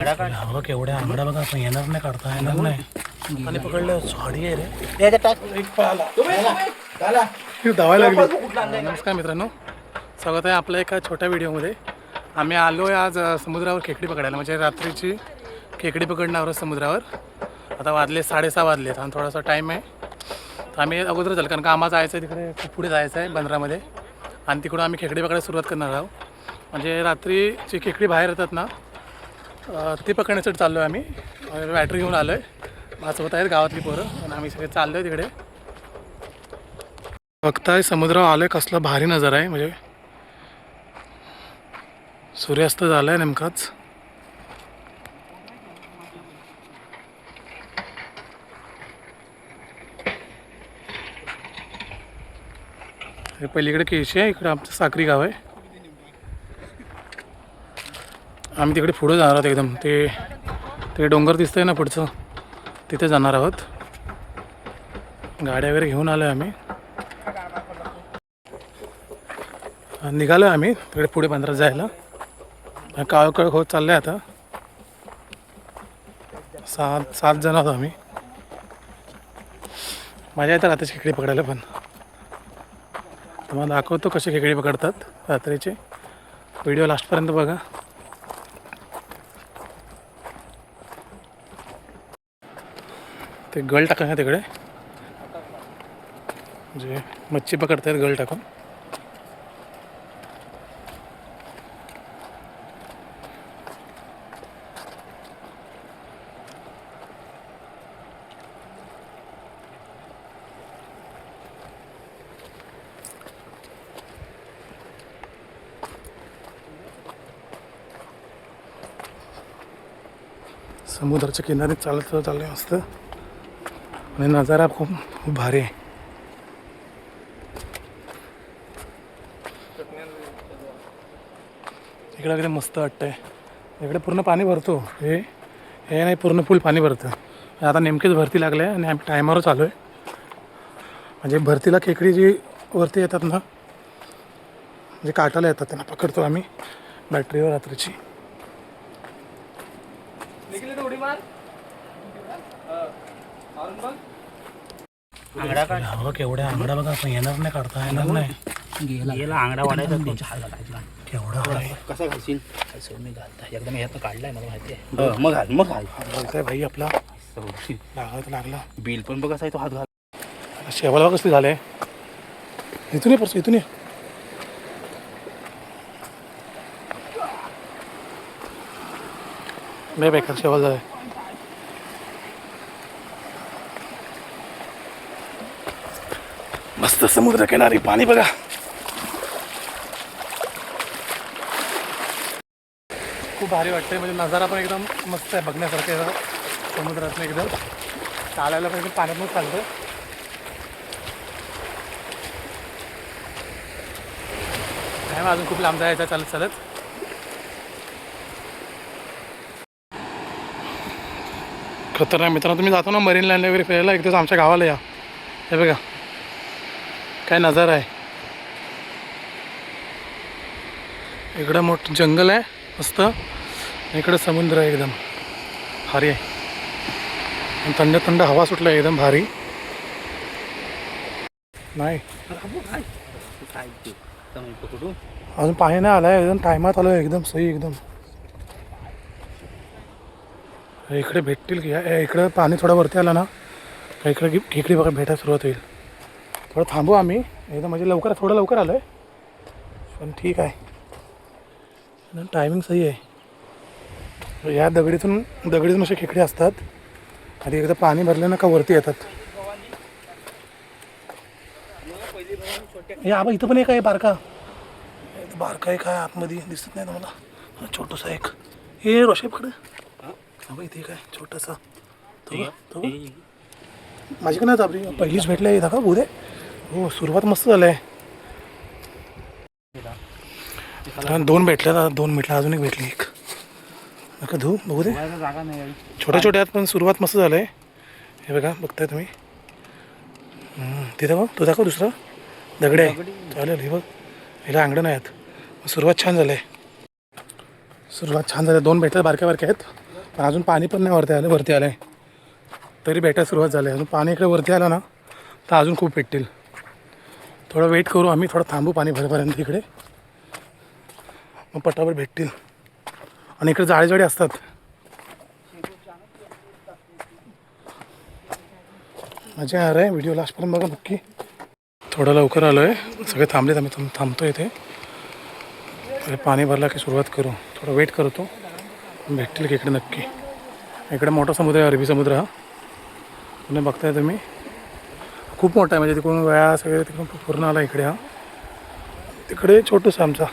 बघ केवढ्या आंगडा बघा आपण येणार नाही काढता येणार नाही. आणि पकडलं साडी आहे रे. धावायला लागली. नमस्कार मित्रांनो. स्वागत आहे आपल्या एका छोट्या व्हिडिओमध्ये. आम्ही आलो आहे आज समुद्रावर खेकडी पकडायला. म्हणजे रात्रीची खेकडी पकडण्यावर समुद्रावर. आता वाजले साडेसहा वाजलेत आणि थोडासा टाईम आहे. तर आम्ही अगोदर झालं कारण का आम्हाला जायचं आहे तिकडे खूप पुढे जायचं आहे बंदरामध्ये. आणि तिकडून आम्ही खेकडी पकडायला सुरुवात करणार आहोत. म्हणजे रात्रीची खेकडी बाहेर येतात ना ते पकडण्यासाठी चाललो आहे आम्ही बॅटरी घेऊन आलो आहे माझ्यासोबत आहेत गावातली पोरं आणि आम्ही सगळे चाललो आहे तिकडे. बघताय समुद्रावर आलं आहे कसला भारी नजर आहे. म्हणजे सूर्यास्त झाला आहे नेमकाच. हे पलीकडे केशी आहे इकडे आमचं साक्री गाव आहे. आम्ही तिकडे पुढे जाणार आहोत एकदम. ते ते डोंगर दिसतंय ना पुढचं. तिथे जाणार आहोत. गाड्या वगैरे घेऊन आलो आहे आम्ही. निघालो आहे आम्ही तिकडे पुढे बंदरात जायला. काळकळ होत चाललं आहे आता. सात सात जण आहोत आम्ही. मजा येतं रात्रीची खेकडी पकडायला पण. तुम्हाला दाखवतो कसे खेकडी पकडतात रात्रीचे. व्हिडिओ लास्टपर्यंत बघा. ते गळ टाकायचं तिकडे? म्हणजे मच्छी पकडतायत गळ टाकून. समुद्राच्या किनारी चालत चालले मस्त. आणि नजारा खूप खूप भारी आहे. इकडे वगैरे मस्त वाटतंय. इकडे पूर्ण पाणी भरतो. हे हे नाही पूर्ण फुल पाणी भरतं. आता नेमकेच भरती लागले आणि आम्ही टायमावरच आलो आहे म्हणजे भरतीला खेकडी जी वरती येतात ना म्हणजे काटाला येतात त्यांना पकडतो आम्ही बॅटरीवर रात्रीची. बघ केवढ्या आंगडा बघा आपण येणार नाही काढता येणार नाही. गेला. आंगडा वाढायचा त्यांच्या हाल घालायचा केवढा आहे. कसा घालशील? असं मी घालता. एकदम ह्यातनं काढलाय मला माहिती आहे. मग घाल मग घाल. बोलताय भाई आपला. लागला. बिल पण बघ असा आहे तो हात घाल. शेवाला बघ कसली झाले. इथून ये परत इथून ये. लय बेकार शेवाल झालाय. मस्त समुद्र किनारी पाणी बघा. खूप भारी वाटतंय म्हणजे नजारा पण एकदम मस्त आहे बघण्यासारखं आहे एकदम. चालायला पण एकदम पाण्यातून चालतं नाही मग अजून खूप लांब जायचं चालत चालत. खतरनाक मित्रांनो तुम्ही जातो ना मरीन लाईनला वगैरे फिरायला एकदाच आमच्या गावाला या. हे बघा. काय नजारा आहे? इकडं मोठं जंगल आहे मस्त. इकडं समुद्र आहे एकदम. भारी आहे. थंड थंड हवा सुटला एकदम भारी. नाही. अजून पाणी नाही आलाय एकदम टायमात आलं एकदम सही एकदम. इकडे भेटतील की इकडं इकडे पाणी थोडं वरती आलं ना इकडे खेकडी बघा भेटायला सुरुवात होईल. थोडं थांबू आम्ही. एकदम म्हणजे लवकर थोडं लवकर आलं आहे पण ठीक आहे. टायमिंग सही आहे. या दगडीतून दगडीतून असे खेकडे असतात. आणि एकदा पाणी भरलं ना का वरती येतात. हे आबा इथं पण एक आहे बारका. बारका एक आहे आतमध्ये दिसत नाही तुम्हाला. छोटंसं एक. हे रोशेपकडे आबा इथे एक आहे छोटंसं. माझी का नाही पहिलीच भेटले इथं का? उद्या हो सुरुवात मस्त झालं आहे दोन भेटल्या दोन भेटल्या अजून एक भेटली एक. नका धू बघू दे. छोट्या छोट्या आहेत पण सुरुवात मस्त झालं आहे हे बघा बघताय तुम्ही. तिथं बघ तो दाखव दुसरा? दगडे. आहे चालेल हे बघ. हिला अंगडं नाही आहेत. सुरुवात छान झालं आहे सुरुवात छान झाली दोन भेटल्या बारक्या बारक्या आहेत. पण अजून पाणी पण नाही वरती आलं वरती आलं आहे तरी भेटायला सुरुवात झाली आहे अजून पाणी इकडे वरती आलं ना तर अजून खूप भेटतील. थोडं वेट करू आम्ही थोडं थांबू पाणी भरपर्यंत इकडे. मग पटापट भेटतील. आणि इकडे जाळे जाळे असतात. मजा येणार आहे व्हिडिओ लास्टपर्यंत बघा नक्की. थोडं लवकर आलो आहे सगळे थांबलेत आम्ही थांब थांबतो इथे. पहिले पाणी भरला की सुरुवात करू. थोडं वेट करतो. भेटतील की इकडे नक्की. इकडे मोठा समुद्र आहे अरबी समुद्र हा. तुम्ही बघताय तुम्ही. खूप मोठा आहे. म्हणजे तिकडून वेळा सगळे तिकडून पूर्ण आला इकडे हा. तिकडे छोटूसा आमचा.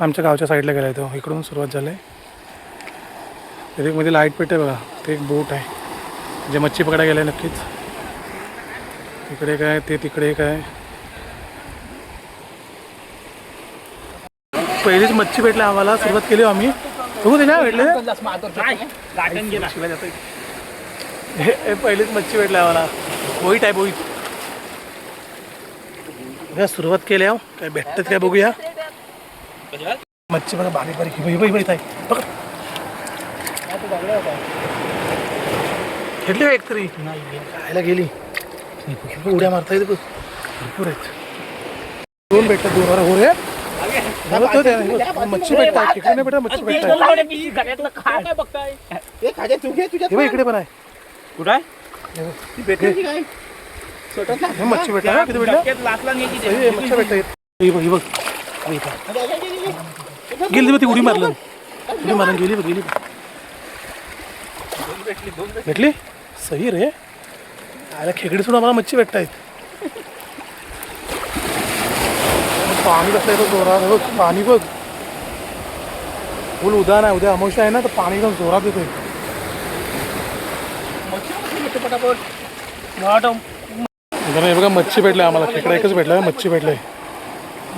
आमच्या गावच्या साईडला गेला आहे तो. इकडून सुरुवात झाली तिथे मध्ये लाइट पेट आहे बघा. ते एक बोट आहे. जे मच्छी पकडायला गेलं नक्कीच. इकडे काय ते तिकडे काय पहिलीच मच्छी भेटली आम्हाला. सुरुवात केली आम्ही. बघू ते काय भेटले? पहिलीच मच्छी भेटली आम्हाला. बोईट आहे बोईट बघा सुरुवात केली आहे काय भेटतात काय बघूया. मच्छी बघा बारीक बारीक हिबा हिबा हिबा इथं आहे. बघ. का एक तरी खायला गेली. उड्या मारता येते भरपूर आहेत. दोन भेटतात दोन वर हो रे झालं तो त्या- हे मच्छी भेटतात इकडे नाही भेटत मच्छी भेटतात. हे इकडे पण आहे. कुठं आहे? हे बघ. भेटली काय मच्छी भेटतात किती भेटलं मच्छी भेटतात बघ गेली बघ ती उडी मारलं उडी मारून गेली बघ गेली भेटली सही रे आयला खेकडी सोडून आम्हाला मच्छी भेटतायत पाणी कसं येतं जोरात. बघ पाणी बघ. फुल उदाहरण आहे. उद्या अमावस्या आहे ना तर पाणी एकदम जोरात मित्रांनो, हे बघा मच्छी भेटले आम्हाला. खेकडा एकच भेटला मच्छी भेटले.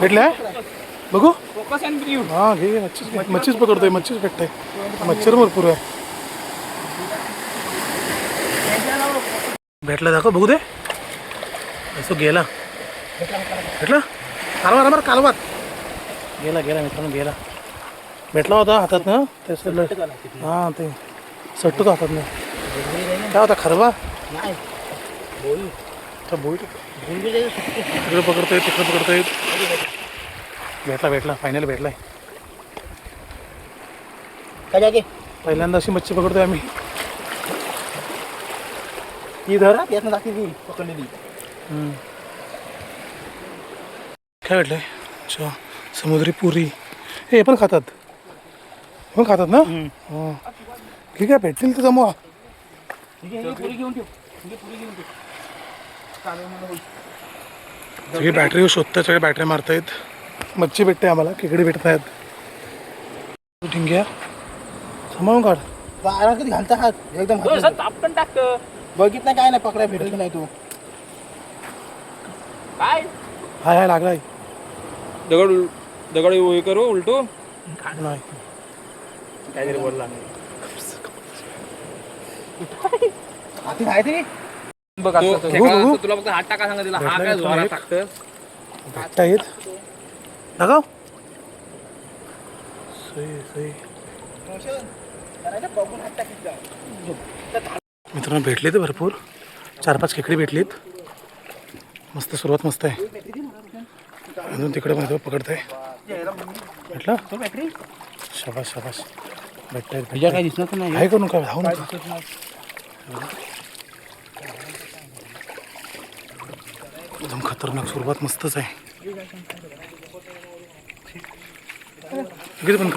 भेटल्या? बघू. हा घे मच्छीच मच्छीच पकडतोय मच्छीच भेटतंय. मच्छर भरपूर आहे. भेटला दाखव बघू दे. असं गेला. भेटला? कालवार मार कालवार गेला गेला मित्रांनो गेला. भेटला होता हातात ना ते हां ते सट्टूच हातात ना काय होता खरबा तर बोईट तिकडे पकडतोय तिकडे पकडतोय. भेटला भेटला. फायनल भेटलाय. घे पहिल्यांदा अशी मच्छी पकडतोय आम्ही. ही धर. यातनं दाखवी ती. पकडलेली. काय भेटलंय? अच्छा. समुद्री पुरी. हे पण खातात. पण खातात ना? हां. ठीक आहे भेटतील तर जमवा. सगळी बॅटरी शोधतात सगळे बॅटरी मारतायत. मच्छी भेटते आम्हाला खेकडे भेटत आहेत सांभाळून काढ. बारा कधी घालता हात? एकदम तापटन टाकतं. बघितलं काय नाही पकडाय भेटत नाही तू. काय? हाय हाय लागलाय. दगड दगड हे करू उलटू? नाही. काहीतरी बोलला. हाती नाही तरी. बघ तो आता तो. खेकडा बघू. असतो, तुला फक्त हात टाका सांगा तिला हा भेटला काय भेटला जोरात एक. टाकतं भेटता येत दाखव सही सही करायचं बघून हात टाकीत जा. मित्रांनो भेटले ते भरपूर. चार पाच खेकडे भेटलीत. मस्त सुरुवात मस्त आहे. अजून तिकडे मध्ये पकडताय. भेटला? शाबास शाबास. भेटतायत तुझ्या भेटतायत. काय दिसणार नाही. काय करू नका? धावू नका. एकदम खतरनाक सुरुवात मस्तच आहे. इकडे पण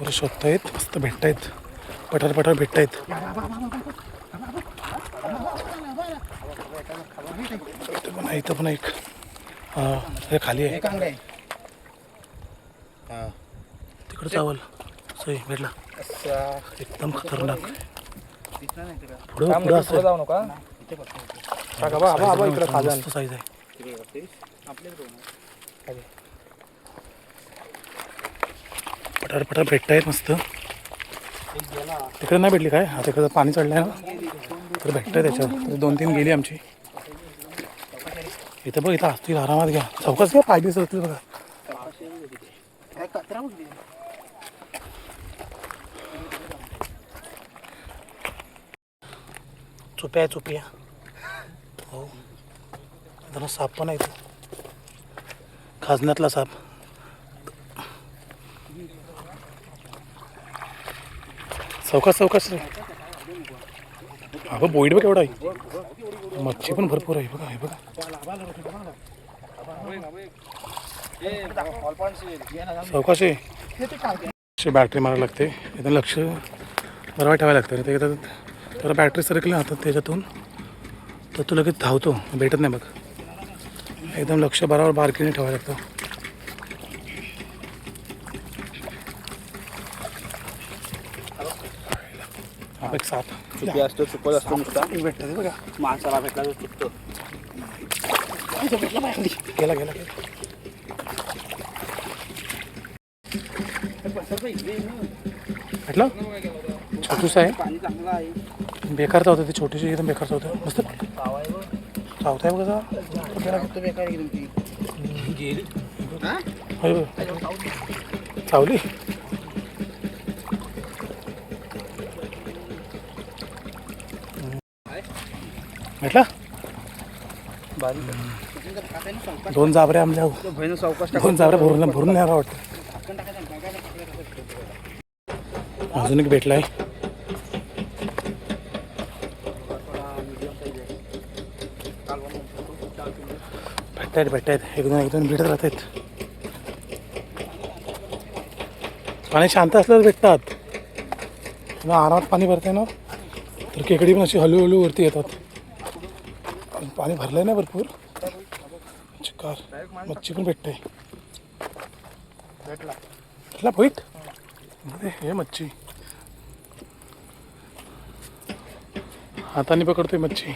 बरं शोधतायत मस्त भेटतायत. पठार पठार भेटतायत. इथं पण आहे इथं पण एक. हा खाली आहे. तिकडं चावल. सही भेटला. एकदम खतरनाक. पुढं पुढं असं साईज आहे पटार पटार भेटत आहेत मस्त तिकडे नाही भेटली काय? आता तिकडं पाणी चढलं आहे ना. तर भेटतं आहे त्याच्यावर दोन तीन गेली आमची. इथं बघ इथं असतील आरामात घ्या. चौकस घ्या पाय दिवस असतील बघा. चुप्या चुप्या. जरा साप पण आहे तो. खाजण्यातला साप. चौकास चौकास रे अगं बोईड बघ एवढा. आहे मच्छी पण भरपूर आहे. बघा आहे बघा. चौकाशी अशी बॅटरी मारावी लागते. एकदम लक्ष बरोबर ठेवायला लागतं. ते त्याला बॅटरी सरकली ना तर त्याच्यातून तर तू लगेच धावतो. भेटत नाही बघ. एकदम लक्ष बरोबर बारकीने ठेवायला लागतं हा। एक साप चुकी असतो चुकत असतो नुसता भेटतं ते बघा माणसाला भेटला तर चुकतो गेला गेला गेला। भेटलं? छोटूस आहे। बेकारचा होतं ते छोटीशी एकदम बेकारचं होतं. मस्त. चावत आहे बघा गेली भेटला? दोन जाबरे आमच्या हो. दोन जाबरे भरून भरून न्यायला वाटतं. अजून एक भेटलाय. भेटतायत भेटतायत. एक दोन एक दोन भेटत राहत आहेत पाणी शांत असल्यावर भेटतात. ना आरामात पाणी भरते ना तर खेकडी पण अशी हळूहळू वरती येतात. पाणी भरलं आहे ना भरपूर. चिकार मच्छी पण भेटते. भेटला. भोईत अरे, हे मच्छी. हाताने पकडतोय मच्छी.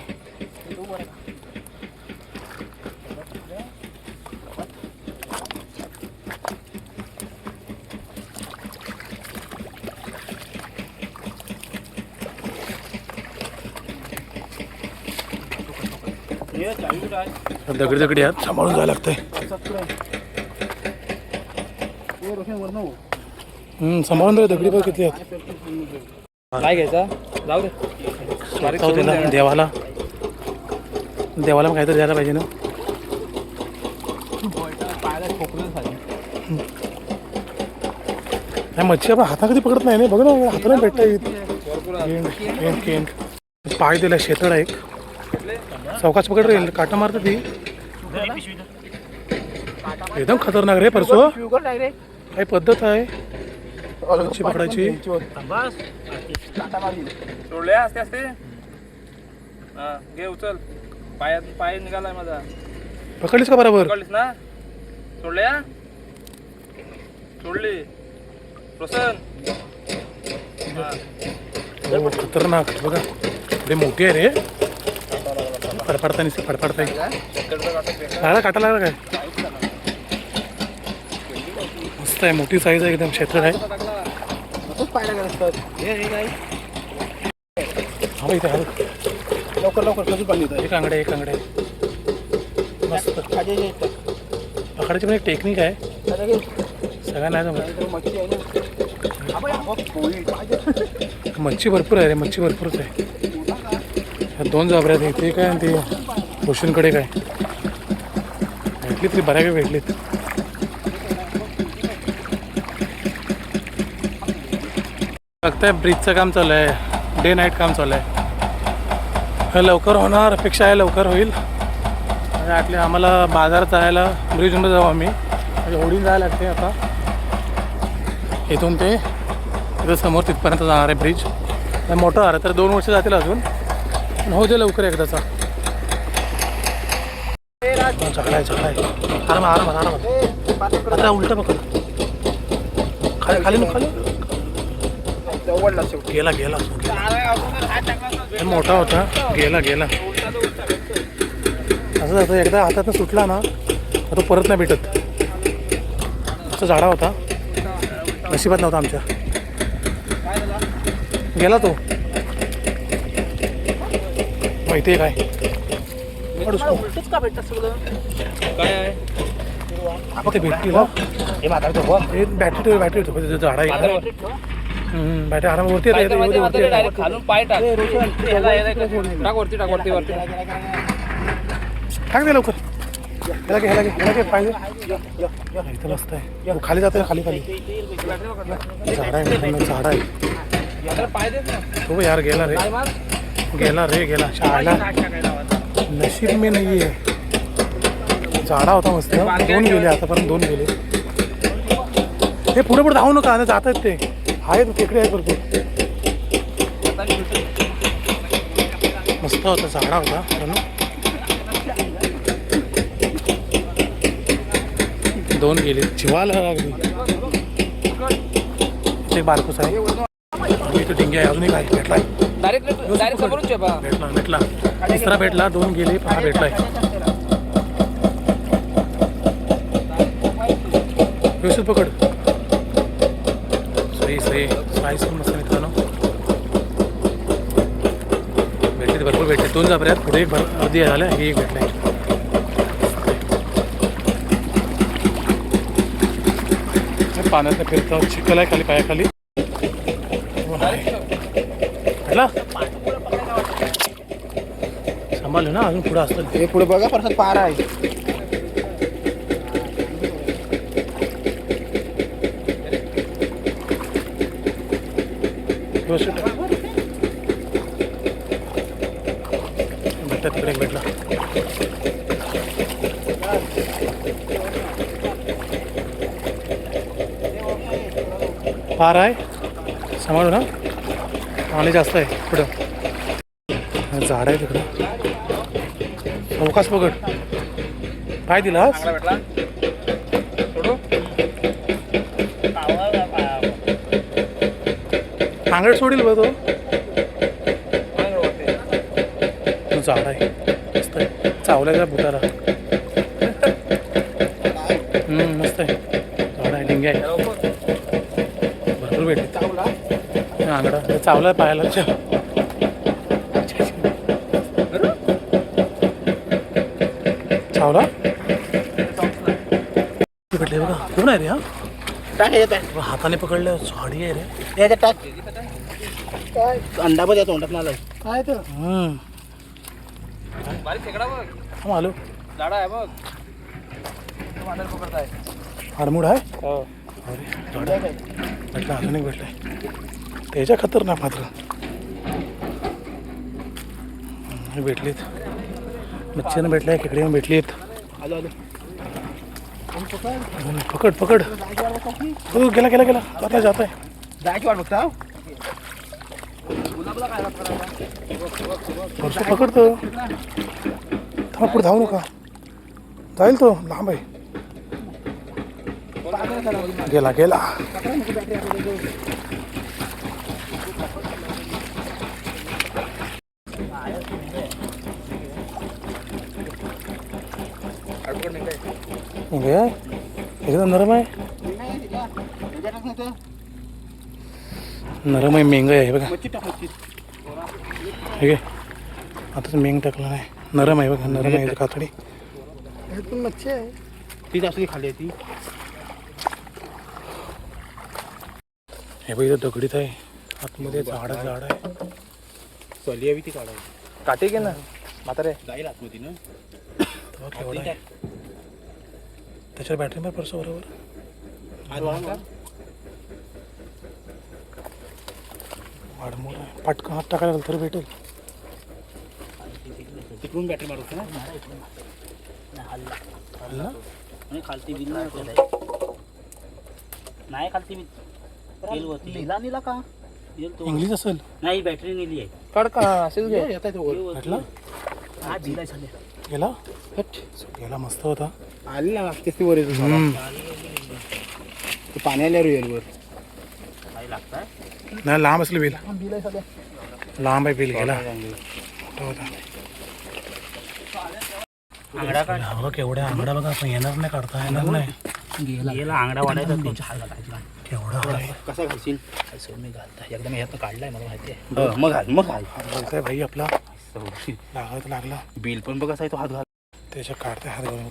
दगडी दगडी आत सांभाळून जायला लागतंय. हम्म, सांभाळून जाऊ. दगडी बघ किती आहेत? काय घ्यायचा? जाऊ दे. देवाला. देवाला काहीतरी द्यायला पाहिजे ना. नाही मच्छी आपण हाता कधी पकडत नाही बघ ना हाताने भेटता येत केंड पाय दिला शेतड आहे एक. चौकाच पकड रे काटा मारते ती. एकदम खतरनाक रे परसो. काय पद्धत आहे? मच्छी पकडायची. सोडले असते असते. हा घे उचल. पायात पाय निघालाय माझा. पकडलीस का बरोबर? पकडलीस ना? सोडल्या सोडली हा. हो खतरनाक. बघा. लय मोठी आहे रे. फडफडता निसते फडफडता लागला काटा लागला काय? मस्त आहे मोठी साईज आहे एकदम क्षेत्र आहे. हा इथे हा. लवकर लवकर पाणी एक आंगडे एक आंगडे मस्त. पकडायची पण एक टेक्निक आहे. सगळ्यांना नाही जमत. मच्छी भरपूर आहे रे मच्छी भरपूरच आहे. दोन जाबऱ्या आहेत ते काय आणि ते भूषणकडे काय? भेटली तरी बऱ्यापैकी भेटलीत? बघताय ब्रिजचं काम चालू आहे. डे नाईट काम चालू आहे. लवकर होणार अपेक्षा आहे लवकर होईल. म्हणजे आटले आम्हाला बाजारात जायला ब्रिजमध्ये जाऊ आम्ही. म्हणजे होडीन जायला लागते आता. इथून ते इथं समोर तिथपर्यंत जाणार आहे ब्रिज. मोठं आहे तर दोन वर्ष जातील अजून. पण हो दे लवकर एकदाचा. चकलाय चकलाय. आराम आराम आराम आता उलट बघ खाली खाली नको खाली. शेवटी. गेला गेला हे मोठा होता. गेला गेला. असं जातं एकदा हातात सुटला ना तर तो परत नाही भेटत. असं झाडा होता. नशिबात नव्हता आमच्या. गेला तो. माहिती आहे काय? काय आहे? ते भेटतील बॅटरी बॅटरी झाडा बॅटे आराम वरती येते, येते, वरती येते. डायरेक्ट खालून पाय टाक. ह्याला- ह्याला इकडे. टाक वरती टाक वरती वरती. टाक दे लवकर. ह्याला घे ह्याला घे ह्याला घे पाहिजे इथं मस्त आहे. तू खाली जातोय खाली खाली. झाड आहे मित्रांनो, झाड आहे याला पाय देत ना तो यार गेला रे. मार. गेला रे गेला. शाळेला आवाज़. नशीब मी नाही आहे झाडा होता मस्त. दोन गेले आतापर्यंत दोन गेले. हे पुढे पुढे धावू नका आता जात आहेत ते. आहेत तिकडे आहेत भरपूर मस्त होता झाडा होता मित्रांनो. दोन गेले. लागली. ते बारकोस आहे. इथं डिंगे आहे अजून एक आहे भेटलाय भेटला भेटला. तिसरा भेटला दोन गेले पण हा भेटलाय. व्यवस्थित पकड. पण मस्त मित्रांनो. भेटले भरपूर भेटले. दोन आहेत. पुढे एक भर अर्धी झालं हे एक भेटलंय हे पाण्यात फिरतो चिखल आहे खाली पायाखाली. भेटला? सांभाळलं ना अजून पुढं असतं. हे पुढे बघा परत पारा आहे. व्यवस्थित भेटला तिकडे भेटला फार आहे. सांभाळू ना. पाणी जास्त आहे पुढं. झाड आहे तिकडं. अवकाश पकड. काय दिलास आंगड सोडील बघ तो. झाड आहे. मस्त आहे. चावल्याचा हम्म, मस्त आहे. झाड आहे डिंगे आहे. भरपूर भेटले. चावला आंगडा. चावला पायाला चावला? भेटले बघा. कोण आहे रे हा? बघा, हाताने पकडलं. साडी आहे रे. टाक. काय? अंडा पण या तोंडात आलाय काय तर? हम्म. बारीक खेकडा बघ. थांब आलो. झाडा आहे बघ. तो मांडर पकडताय. हाडमूड आहे? हो. अरे भेटला अजून एक भेटलाय. त्याच्या खतरनाक मात्र. हे भेटलीत. मच्छीनं भेटलाय खेकडे पण भेटलीत. आलो आलो. हम्म, पकड पकड. हो गेला गेला गेला. आता जात आहे जायची वाट बघता? वर्ष पकडतो. थांबा पुढे धावू नका. जाईल तो लांब आहे. गेला गेला. एकदम नरम आहे? नरम आहे मेंग आहे बघा. मच्छी टाक मच्छी हे घे आता मेंग टाकलं नाही. नरम आहे बघा नरम आहे कातडी. पण मच्छी आहे. ती जास्त खाली आहे ती. हे बघ इथं दगडीत आहे. आतमध्ये झाड झाड आहे. चली हवी ती काढावी काटे घे ना? म्हातारे. जाईल आतमध्ये ना. केवढा आहे. त्याच्या बॅटरी पण परस बरोबर. का? वाढमोड आहे. पटकन हात टाकायला लागलं तर भेटेल. तिकडून बॅटरी मारत ना हल्ला? खालती बिल नाही खालती मी तेल होती लिहिला निला का? इंग्लिश असेल. नाही बॅटरी नेली आहे. काढ का? असेच घे येत आहे तो वर. भेटला? हा बिल आहे सध्या. गेला. गेला मस्त होता. आली ना लागतेच ती वर. ते पाणी आल्यावर येईल वर. नाही लांब असलं बिल. बिल आहे सध्या. लांब आहे बिल गेला. मोठा होता. आंगडा काढ हा केवढ्या आंगडा बघा आपण येणार नाही काढता येणार नाही. गेला. आंगडा वाढायचा तो. हाल घालायचा केवढा कसा घालशील? मी घालता. एकदा मी ह्यातनं काढलाय मला माहिती आहे. मग घाल मग घाल. बोलताय भाई आपला. लागला तर लागला. बिल पण बघ तो हात घाल. त्याच्या काढते हात घालून.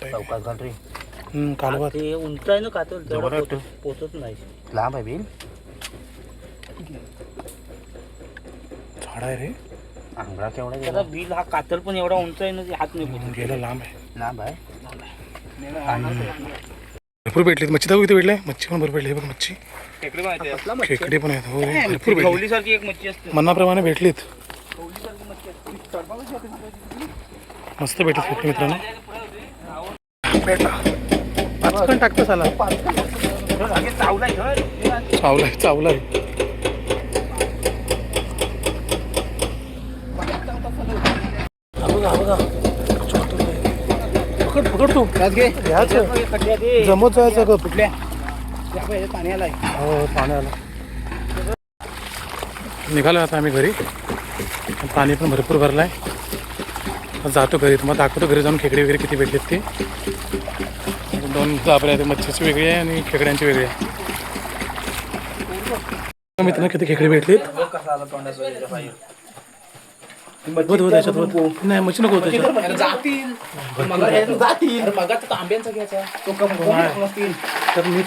चौकात घाल रे. कालवा ते उंच आहे ना वाटतं. पोचत नाही. लांब आहे बिल. झाड आहे रे. आंगळा केवढा त्याचा बिल हा कातल पण एवढा उंच आहे ना हात नाही पोहोचत. गेलं लांब आहे. लांब आहे. भरपूर भेटलीत. मच्छी दाखव किती भेटले. मच्छी पण भरपूर भेटली. हे बघ मच्छी. खेकडे माहिती आहे खेकडे पण आहेत. हो भरपूर भेटली. एक मच्छी असते. मनाप्रमाणे भेटलीत. मस्त भेटत खेकडे मित्रांनो. भेटला पाच पण टाकतो साला. चावलाय चावलाय चावलाय. बघा, हा बघा. पकड पकड तू. घ्यायचं जमत जायचं ग कुठल्या? पाणी आलाय हो पाणी आलं निघालो आता आम्ही घरी. पाणी पण भरपूर भरलं आहे आता जातो घरी. तुम्हाला दाखवतो घरी जाऊन खेकडे वगैरे किती भेटलेत ते. दोन जाबरे आहेत मच्छीची वेगळी आहे आणि खेकड्यांची वेगळी आहे. मित्रांनो किती खेकडे भेटलेत? बघ बघ त्याच्यात. नाही मच्छी नको त्याच्यात. जातील. जातील. मगाचा आंब्यांचा घ्यायचा. तो तर मी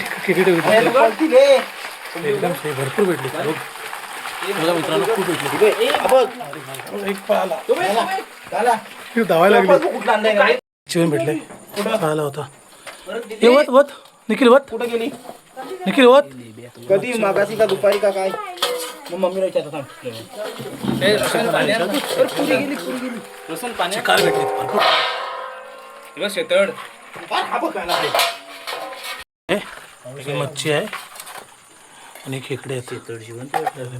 एकदम भरपूर भेटले. बघा. मित्रांनो खूप भेटले. एक पाला. धावायला लागली. चिवण भेटले. पाहिला होता. हे वत वत. निखिल वत. कुठं गेली? निखिल वत. कधी? मागाशी का दुपारी का काय? मग मम्मीला विचारतो थांब. ते पाण्यात पुढे गेली पुढे गेली. रसन पाण्यात कार भेटले. हे बघ शेतड हे, मच्छी आहे. आणि खेकडे आहेत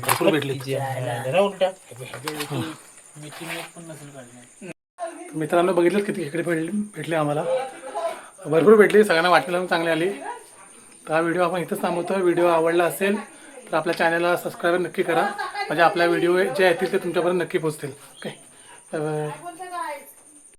भरपूर भेटले. मित्रांनो बघितलं किती खेकडे भेटले भेटले आम्हाला. भरपूर भेटले. सगळ्यांना वाटलेलं चांगली आली. तर हा व्हिडिओ आपण इथंच थांबवतो. व्हिडिओ आवडला असेल तर आपल्या चॅनलला सबस्क्राईब नक्की करा. म्हणजे आपल्या व्हिडिओ जे येतील ते तुमच्यापर्यंत नक्की पोहोचतील. ओके? तर